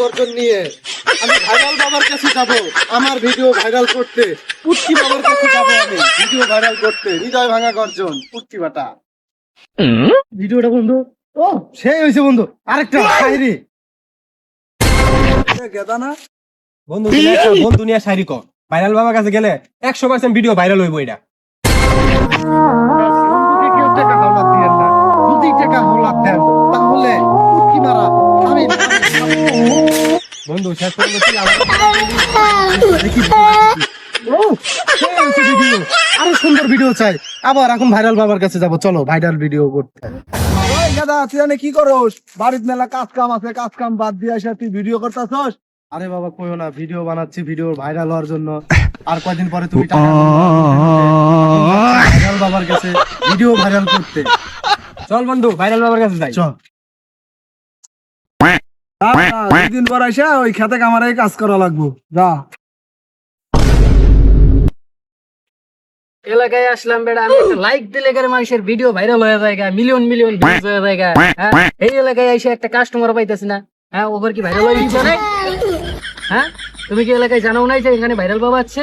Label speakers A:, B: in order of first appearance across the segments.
A: গর্জন নিয়ে। আমি ভাইরাল বাবার কাছে যাব আমার ভিডিও ভাইরাল করতে। পুটকি বাবার কাছে যাব আমি ভিডিও ভাইরাল করতে। হৃদয় ভাঙা গর্জন পুটকি বাটা। ভিডিওটা বন্ধু ও সেই হয়েছে বন্ধু আরেকটা শায়রি
B: গেদা না?
C: বন্ধু বন্ধু নিয়ে শায়রি কর। ভাইরাল বাবার কাছে গেলে একশো পার্সেন্ট ভিডিও ভাইরাল হইব এটা। শেষ তুই
A: আরও সুন্দর ভিডিও চাই। আবার এখন ভাইরাল বাবার কাছে যাব চলো ভাইরাল ভিডিও করতে।
B: ওই তুই জানে কি করস? বাড়িত মেলা কাজ কাম আছে কাজ কাম বাদ দিয়ে আসে তুই ভিডিও করতেছস?
A: আরে বাবা কইও না ভিডিও বানাচ্ছি ভিডিও ভাইরাল হওয়ার জন্য। আর কয়দিন পরে তুমি টাকা ভাইরাল বাবার কাছে ভিডিও ভাইরাল করতে।
C: চল বন্ধু ভাইরাল বাবার কাছে যাই।
A: চল।
B: দুদিন পর আইসা ওই খেতে কামারে কাজ করা লাগবো। যা।
D: এলাকায় আসলাম বেড়া আমি লাইক দিলে গেলে মানুষের ভিডিও ভাইরাল হয়ে যায় গা, মিলিয়ন মিলিয়ন ভিউজ হয়ে যায় গা, হ্যাঁ? এই এলাকায় এসে একটা কাস্টমার পাইতেছি না হ্যাঁ? ওভার কি ভাইরাল হয়ে গেছে না হ্যাঁ? তুমি কি এলাকায় জানো নাই যে এখানে ভাইরাল বাবা আছে?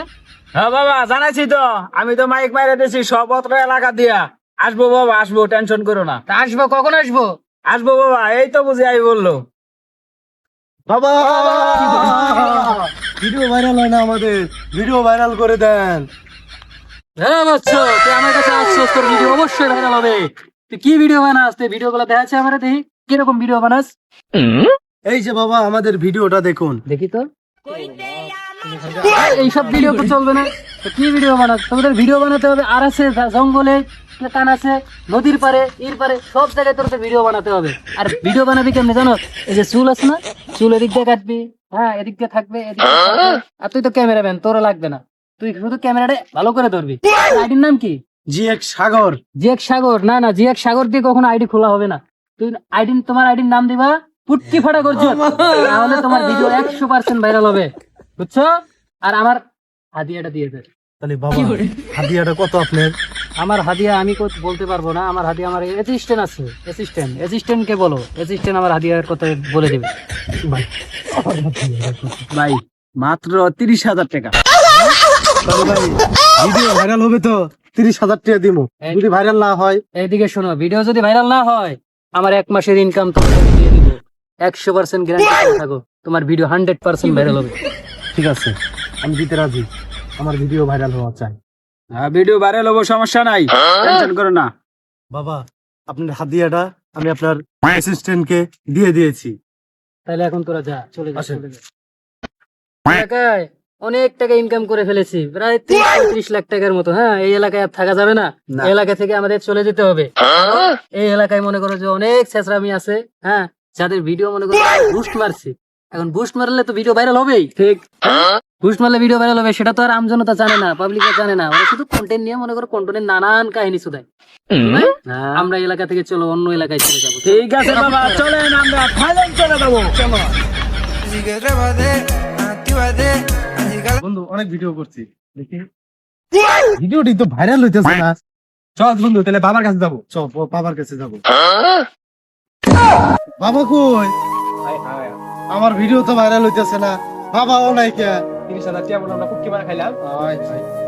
E: হ্যাঁ বাবা জানাইছি তো। আমি তো মাইক মাইরে দিছি সব অত্র এলাকা দিয়া। আসব বাবা আসব টেনশন করো না।
D: তা আসব কখন আসব?
E: আসব বাবা এই তো বুঝি আই বলল।
A: বাবা! ভিডিও ভাইরাল হয় না আমাদের। ভিডিও ভাইরাল করে দেন।
D: হ্যাঁ বাচ্চা তুই আমার কাছে আসছিস তোর ভিডিও অবশ্যই ভাইরাল হবে। তুই কি ভিডিও বানাস? তুই ভিডিও গুলো দেখাচ্ছে আমার দেখি কীরকম ভিডিও বানাস?
A: এই যে বাবা আমাদের ভিডিওটা দেখুন।
D: দেখি তো। এইসব ভিডিও তো চলবে না। তো কি ভিডিও বানাস তোমাদের ভিডিও বানাতে হবে আর আছে জঙ্গলে কান আছে নদীর পারে ইর পারে সব জায়গায় তোর ভিডিও বানাতে হবে। আর ভিডিও বানাবি কেমনি জানো? এই যে চুল আছে না চুল এদিক দিয়ে কাটবি হ্যাঁ এদিক দিয়ে থাকবে থাকবে। আর তুই তো ক্যামেরাম্যান তোর লাগবে না। তুই শুধু ক্যামেরাটা ভালো করে ধরবি। আইডির নাম কি?
A: জি এক সাগর।
D: জিয়াক সাগর না না জিয়াক সাগর দিয়ে কখনো আইডি খোলা হবে না। তুই আইডি তোমার আইডির নাম দিবা পুটকি ফাটা করছ তাহলে তোমার ভিডিও একশো পার্সেন্ট ভাইরাল হবে। বুঝছ? আর আমার হাদিয়াটা দিয়ে দে
A: তাহলে বাবা হাদিয়াটা কত আপনার?
D: আমার হাদিয়া আমি কত বলতে পারব না আমার হাদিয়া আমার অ্যাসিস্ট্যান্ট আছে অ্যাসিস্ট্যান্ট অ্যাসিস্ট্যান্ট কে বলো? অ্যাসিস্ট্যান্ট আমার হাদিয়ার কথা বলে দেবে।
E: ভাই মাত্র তিরিশ হাজার টাকা।
A: ভাই ভিডিও ভাইরাল হবে তো তিরিশ হাজার টাকা দিব যদি ভাইরাল না হয়।
D: এইদিকে শোনো ভিডিও যদি ভাইরাল না হয় আমার এক মাসের ইনকাম তোমাকে দিয়ে দিব। একশো পার্সেন্ট গ্যারান্টি থাকো তোমার ভিডিও হান্ড্রেড পার্সেন্ট ভাইরাল হবে।
A: ঠিক আছে। আমি দিতে রাজি। আমার ভিডিও ভাইরাল হওয়া চাই।
E: হ্যাঁ ভিডিও ভাইরাল হব সমস্যা নাই। টেনশন করো না।
A: বাবা আপনার হাদিয়াটা আমি আপনার অ্যাসিস্ট্যান্টকে দিয়ে দিয়েছি।
D: তাহলে এখন তোরা যা চলে যা চলে যা। এলাকায় অনেক টাকা ইনকাম করে ফেলেছি প্রায় ত্রিশ পঁয়ত্রিশ লাখ টাকার মতো। হ্যাঁ এই এলাকায় আর থাকা যাবে না। এলাকা থেকে আমাদের চলে যেতে হবে। এই এলাকায় মনে করো যে অনেক ছেঁচড়ামি আছে হ্যাঁ? যাদের ভিডিও মনে করো বুস্ট মারছি। এখন বুস্ট মারলে তো ভিডিও ভাইরাল হবেই। ঠিক। বুস্ট মারলে ভিডিও ভাইরাল হবে সেটা তো আর আমজনতা জানে না পাবলিক জানে না। ওরা শুধু কন্টেন্ট নিয়ে মনে করো কন্টেন্টের নানান কাহিনী শুধায়। আমরা এলাকা থেকে চলো অন্য এলাকায় চলে যাব।
E: ঠিক আছে বাবা চলেন আমরা থাইল্যান্ড চলে যাব।
A: বন্ধু অনেক ভিডিও করছি। দেখি। ভিডিওটি তো ভাইরাল হইতেছে না।
C: চল বন্ধু তাহলে বাবার কাছে যাব।
A: চল বাবার কাছে যাব। বাবা কই? আমার ভিডিও তো ভাইরাল হইতেছে না। বাবাও নাই কে?
C: তিরিশ হাজার টাকা আমরা কুটকি মারা খাইলাম
A: হয় আয়।